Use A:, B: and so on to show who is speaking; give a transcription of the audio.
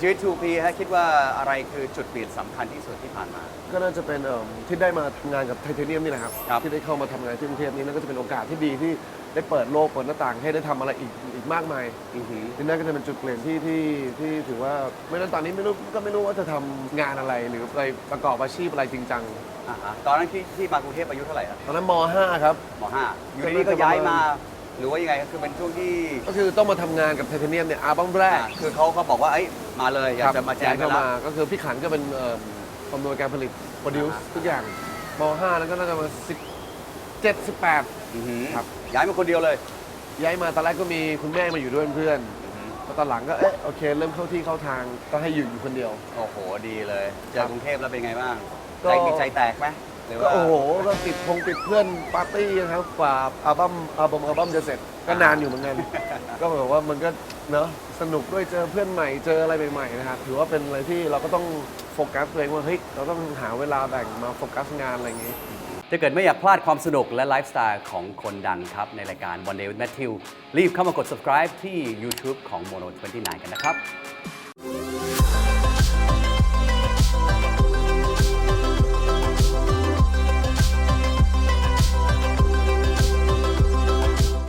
A: ชีวิต 2P ฮะคิดว่าอะไรคือจุดเปลี่ยนสำคัญที่สุดที่ผ่านมา
B: ก็น่าจะเป็นเอิ่มที่ได้มาทำงานกับไทเทเนียมนี่แหละครับ
A: ครับ
B: ที่ได้เข้ามาทำงานที่กรุงเทพนี่นั่นก็จะเป็นโอกาสที่ดีที่ได้เปิดโลกเปิดหน้าต่างให้ได้ทำอะไรอีกอีกมากมาย
A: อือหือ
B: นี่นั่นก็จะเป็นจุดเปลี่ยนที่ที่ที่ถือว่าไม่นั้นตอนนี้ไม่รู้ก็ไม่รู้ว่าจะทำงานอะไรหรือไปประกอบอาชีพอะไรจริงจัง
A: อ่าฮะตอนนั้นที่ที่มากรุงเทพอายุเท่าไหร่อะ
B: ตอนนั้นม .5 ครับ
A: มห้าอยู่ดีๆก็ย้ายมา หรือว่ายังไงคือเป็นช่วงที่
B: ก็คือต้องมาทำงานกับไทเทเนียมเนี่ยอาบังแรก
A: อ่าคือเขาเขาบอกว่าเอ้ย มาเลยอยากจะมาแจมกั
B: เข้าน
A: ละ
B: มาก็คือพี่ขันก็เป็นเอ่อคอมนวยการผลิตโปรดิวซ์
A: อ่าฮะ
B: ทุกอย่างม .5 แล้วก็น่าจะมา17 18
A: อือหือ
B: ครับ
A: ย้ายมาคนเดียวเลย
B: ย้ายมาตอนแรกก็มีคุณแม่มาอยู่ด้วยเพื่อน
A: อือหือ
B: แล้วตอนหลังก็เอ๊ะโอเค เริ่มเข้าที่เข้าทางก็ให้อยู่อยู่คนเดียว
A: โอ้โหดีเลย เจอกรุงเทพแล้วเป็นไงบ้าง
B: ก็
A: ใจมีใจแตกไหม หรือ
B: ก็
A: ว่า
B: โอ้โหก็ติดพงติดเพื่อนปาร์ตี้นะครับกว่าอัลบั้มอัลบั้มอัลบั้มจะเสร็จก็นานอยู่เหมือนกัน ก็แบบว่ามันก็เนาะสนุกด้วยเจอเพื่อนใหม่เจออะไรใหม่ๆนะครับถือว่าเป็นอะไรที่เราก็ต้องโฟกัสตัวเองว่าเฮ้ยเราต้องหาเวลาแบ่งมาโฟกัสงานอะไรอย่างงี้
A: ถ้าเกิดไม่อยากพลาดความสนุกและไลฟ์สไตล์ของคนดังครับ ในรายการ One Day with Matthew รีบเข้ามากด subscribe ที่ YouTube ของ Mono 29 กันนะครับ